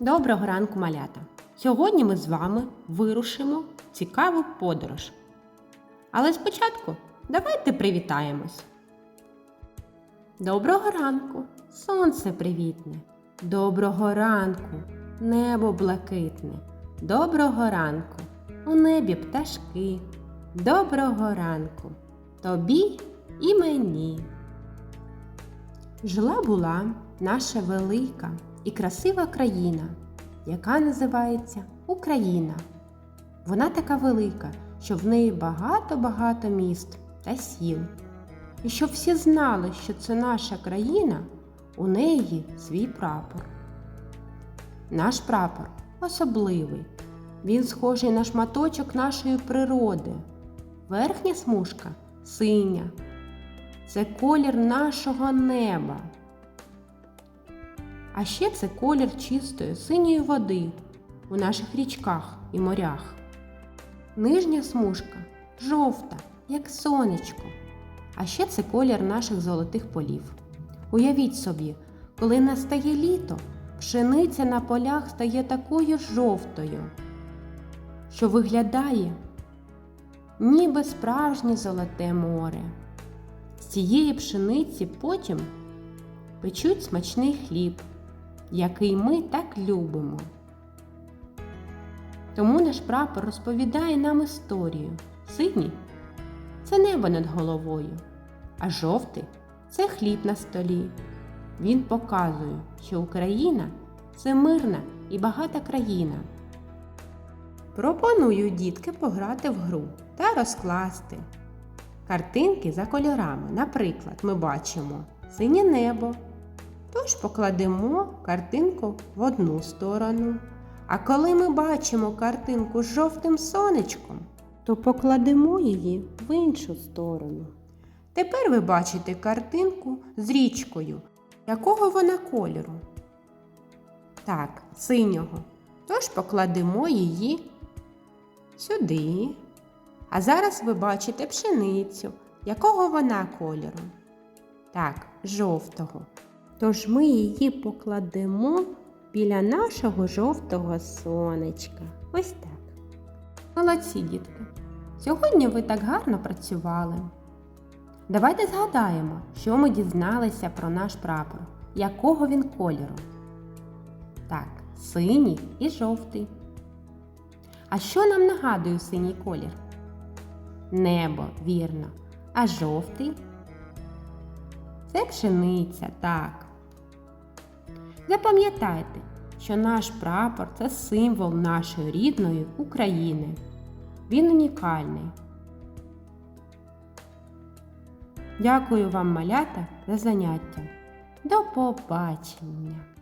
Доброго ранку, малята! Сьогодні ми з вами вирушимо в цікаву подорож. Але спочатку давайте привітаємось. Доброго ранку, сонце привітне. Доброго ранку, небо блакитне. Доброго ранку, у небі пташки. Доброго ранку, тобі і мені. Жила була наша велика і красива країна, яка називається Україна. Вона така велика, що в неї багато-багато міст та сіл. І щоб всі знали, що це наша країна, у неї свій прапор. Наш прапор особливий. Він схожий на шматочок нашої природи. Верхня смужка синя. Це колір нашого неба. А ще це колір чистої синьої води у наших річках і морях. Нижня смужка жовта, як сонечко. А ще це колір наших золотих полів. Уявіть собі, коли настає літо, пшениця на полях стає такою жовтою, що виглядає ніби справжнє золоте море. З цієї пшениці потім печуть смачний хліб, який ми так любимо. Тому наш прапор розповідає нам історію. Синій це небо над головою, а жовтий це хліб на столі. Він показує, що Україна це мирна і багата країна. Пропоную дітки пограти в гру та розкласти картинки за кольорами. Наприклад, ми бачимо синє небо. Тож покладемо картинку в одну сторону. А коли ми бачимо картинку з жовтим сонечком, то покладемо її в іншу сторону. Тепер ви бачите картинку з річкою. Якого вона кольору? Так, синього. Тож покладемо її сюди. А зараз ви бачите пшеницю. Якого вона кольору? Так, жовтого. Тож ми її покладемо біля нашого жовтого сонечка. Ось так. Молодці, дітки. Сьогодні ви так гарно працювали. Давайте згадаємо, що ми дізналися про наш прапор, якого він кольору. Так, синій і жовтий. А що нам нагадує синій колір? Небо, вірно. А жовтий? Це пшениця, так. Запам'ятайте, що наш прапор це символ нашої рідної України. Він унікальний. Дякую вам, малята, за заняття. До побачення!